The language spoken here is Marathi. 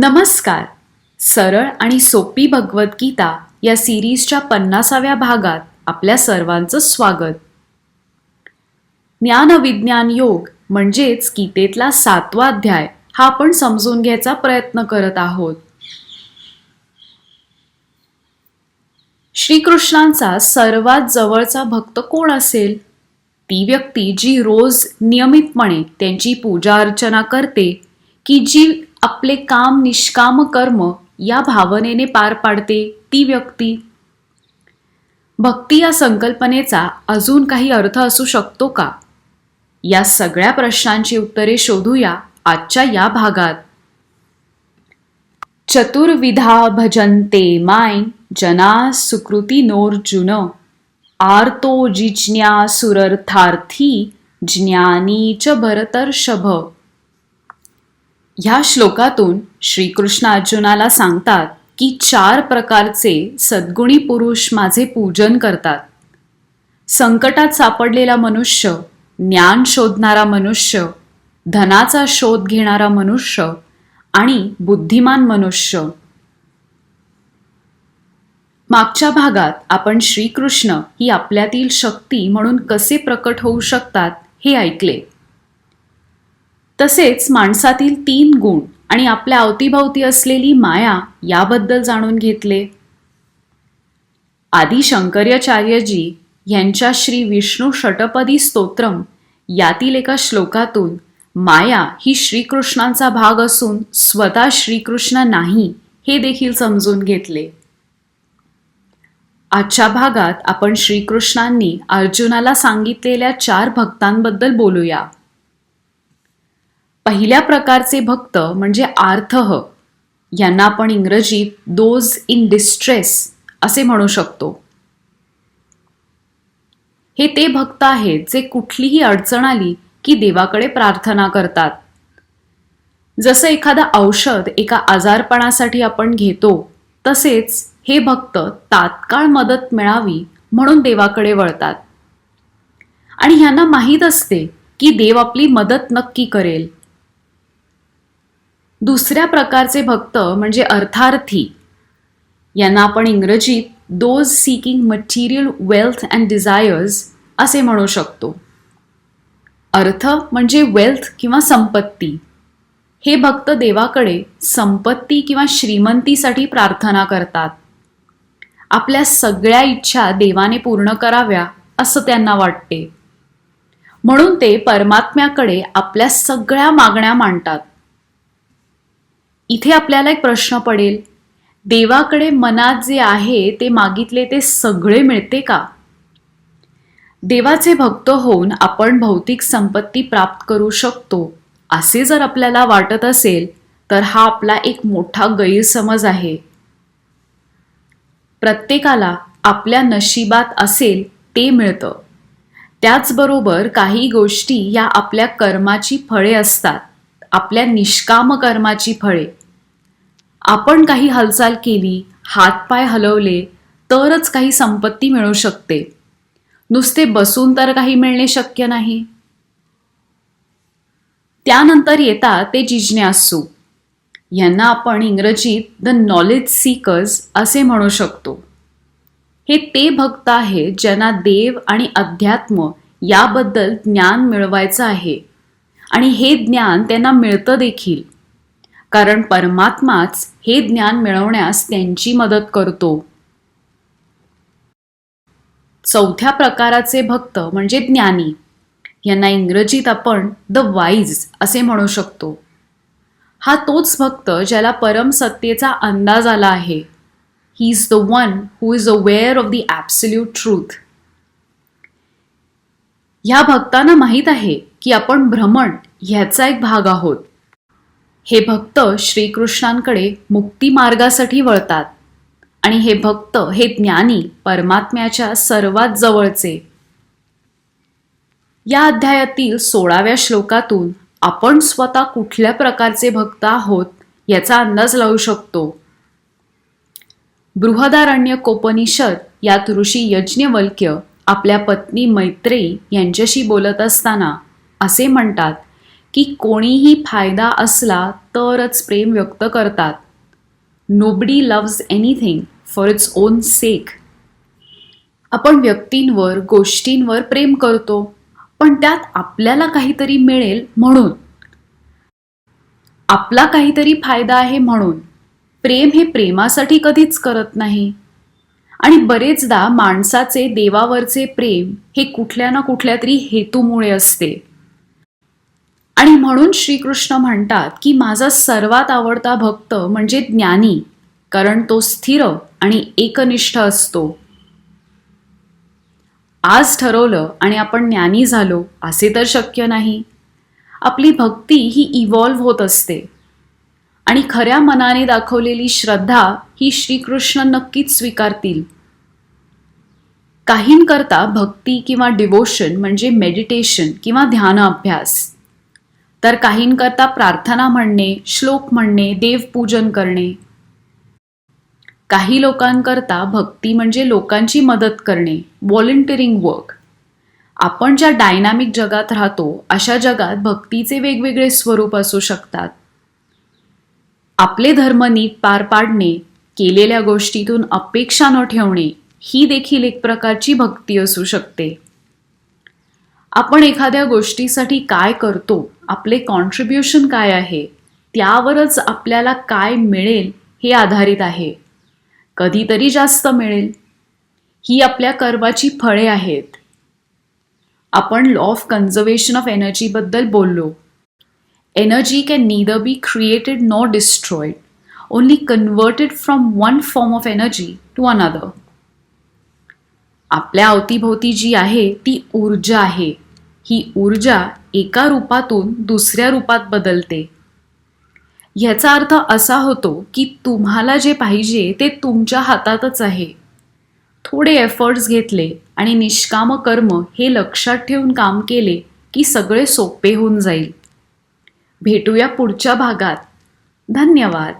नमस्कार. सरळ आणि सोपी भगवद्गीता या सिरीजच्या पन्नासाव्या भागात आपल्या सर्वांचं स्वागत. ज्ञान विज्ञान योग म्हणजेच गीतेतला सातवा अध्याय हा आपण समजून घ्यायचा प्रयत्न करत आहोत. श्रीकृष्णांचा सर्वात जवळचा भक्त कोण असेल? ती व्यक्ती जी रोज नियमितपणे त्यांची पूजा अर्चना करते की जी आपले काम निष्काम कर्म या भावनेने पार पाडते ती व्यक्ती. भक्ती या संकल्पनेचा अजून काही अर्थ असू शकतो का? या सगळ्या प्रश्नांची उत्तरे शोधूया आजच्या या भागात. चतुर्विधा भजन्ते माय जना सुकृती नोर्जुन आर्तो जिज्ञा सुरर्थार्थी ज्ञानी च भरतर्षभ. ह्या श्लोकातून श्रीकृष्ण अर्जुनाला सांगतात की चार प्रकारचे सद्गुणी पुरुष माझे पूजन करतात. संकटात सापडलेला मनुष्य ज्ञान शोधणारा मनुष्य धनाचा शोध घेणारा मनुष्य आणि बुद्धिमान मनुष्य. मागच्या भागात आपण श्रीकृष्ण ही आपल्यातील शक्ती म्हणून कसे प्रकट होऊ शकतात हे ऐकले. तसेच माणसातील तीन गुण आणि आपल्या अवतीभवती असलेली माया याबद्दल जाणून घेतले. आदी शंकर्याचार्यजी यांच्या श्री विष्णू षटपदी स्तोत्रम यातील एका श्लोकातून माया ही श्रीकृष्णांचा भाग असून स्वतः श्रीकृष्ण नाही हे देखील समजून घेतले. आजच्या भागात आपण श्रीकृष्णांनी अर्जुनाला सांगितलेल्या चार भक्तांबद्दल बोलूया. पहिल्या प्रकारचे भक्त म्हणजे आर्थ यांना आपण इंग्रजीत दोज इन डिस्ट्रेस असे म्हणू शकतो. हे ते भक्त आहेत जे कुठलीही अडचण आली की देवाकडे प्रार्थना करतात. जसं एखादं औषध एका आजारपणासाठी आपण घेतो तसेच हे भक्त तात्काळ मदत मिळावी म्हणून देवाकडे वळतात. आणि ह्यांना माहीत असते की देव आपली मदत नक्की करेल. दुसऱ्या प्रकारचे भक्त म्हणजे अर्थार्थी. यांना आपण इंग्रजीत those seeking material wealth and desires असे म्हणू शकतो. अर्थ म्हणजे वेल्थ किंवा संपत्ती. हे भक्त देवाकडे संपत्ती किंवा श्रीमंतीसाठी प्रार्थना करतात. आपल्या सगळ्या इच्छा देवाने पूर्ण कराव्या असं त्यांना वाटते. म्हणून ते परमात्म्याकडे आपल्या सगळ्या मागण्या मांडतात. इथे आपल्याला एक प्रश्न पडेल. देवाकडे मनात जे आहे ते मागितले ते सगळे मिळते का? देवाचे भक्त होऊन आपण भौतिक संपत्ती प्राप्त करू शकतो असे जर आपल्याला वाटत असेल तर हा आपला एक मोठा गैरसमज आहे. प्रत्येकाला आपल्या नशिबात असेल ते मिळतं. त्याचबरोबर काही गोष्टी या आपल्या कर्माची फळे असतात आपल्या निष्काम कर्माची फळे. आपण काही हालचाल केली हातपाय हलवले तरच काही संपत्ती मिळू शकते. नुसते बसून तर काही मिळणे शक्य नाही. त्यानंतर येतात ते जिज्ञासू यांना आपण इंग्रजीत द नॉलेज सीकर्स असे म्हणू शकतो. हे ते भक्त आहेत ज्यांना देव आणि अध्यात्म याबद्दल ज्ञान मिळवायचं आहे. आणि हे ज्ञान त्यांना मिळतं देखील. कारण परमात्माच हे ज्ञान मिळवण्यास त्यांची मदत करतो. चौथ्या प्रकाराचे भक्त म्हणजे ज्ञानी. यांना इंग्रजीत आपण द वाईज असे म्हणू शकतो. हा तोच भक्त ज्याला परम सत्तेचा अंदाज आला आहे. He is the one who is aware of the absolute truth ह्या भक्तांना माहीत आहे की आपण भ्रमण ह्याचा एक भाग आहोत. हे भक्त श्रीकृष्णांकडे मुक्तिमार्गासाठी वळतात. आणि हे भक्त हे ज्ञानी परमात्म्याच्या सर्वात जवळचे. या अध्यायातील सोळाव्या श्लोकातून आपण स्वतः कुठल्या प्रकारचे भक्त आहोत याचा अंदाज लावू शकतो. बृहदारण्य कोपनिषद यात ऋषी यज्ञवल्क्य आपल्या पत्नी मैत्रेयी यांच्याशी बोलत असताना असे म्हणतात की कोणीही फायदा असला तरच प्रेम व्यक्त करतात. Nobody loves anything for its own sake आपण व्यक्तींवर गोष्टींवर प्रेम करतो पण त्यात आपल्याला काहीतरी मिळेल म्हणून. आपला काहीतरी फायदा आहे म्हणून. प्रेम हे प्रेमासाठी कधीच करत नाही. आणि बरेचदा माणसाचे देवावरचे प्रेम हे कुठल्या ना कुठल्या तरी हेतूमुळे असते. आणि म्हणून श्रीकृष्ण म्हणतात की माझा सर्वात आवडता भक्त म्हणजे ज्ञानी कारण तो स्थिर आणि एकनिष्ठ असतो. आज ठरवलं आणि आपण ज्ञानी झालो असे तर शक्य नाही. आपली भक्ती ही इव्हॉल्व्ह होत असते. आणि खऱ्या मनाने दाखवलेली श्रद्धा ही श्रीकृष्ण नक्कीच स्वीकारतील. काहींकरता भक्ती किंवा डिवोशन म्हणजे मेडिटेशन किंवा ध्यान अभ्यास तर काहींकरता प्रार्थना म्हणणे श्लोक म्हणणे देवपूजन करणे. काही लोकांकरता भक्ती म्हणजे लोकांची मदत करणे व्हॉलंटिअरिंग वर्क आपण ज्या डायनामिक जगात राहतो अशा जगात भक्तीचे वेगवेगळे स्वरूप असू शकतात. आपले धर्म नीट पार पाडणे केलेल्या गोष्टीतून अपेक्षा न ठेवणे ही देखील एक प्रकारची भक्ती असू शकते. आपण एखाद्या गोष्टीसाठी काय करतो आपले कॉन्ट्रीब्युशन काय आहे त्यावरच आपल्याला काय मिळेल हे आधारित आहे. कधीतरी जास्त मिळेल. ही आपल्या कर्माची फळे आहेत. आपण लॉ ऑफ कन्झर्वेशन ऑफ एनर्जीबद्दल बोललो. Energy can neither be created nor destroyed only converted from one form of energy to another आपल्या अवतीभोवती जी आहे ती ऊर्जा आहे. ही ऊर्जा एका रूपातून दुसऱ्या रूपात बदलते. ह्याचा अर्थ असा होतो की तुम्हाला जे पाहिजे ते तुमच्या हातातच आहे. थोडे एफर्ट्स घेतले आणि निष्काम कर्म हे लक्षात ठेवून काम केले की सगळे सोपे होऊन जाईल. भेटूया पुढच्या भागात. धन्यवाद.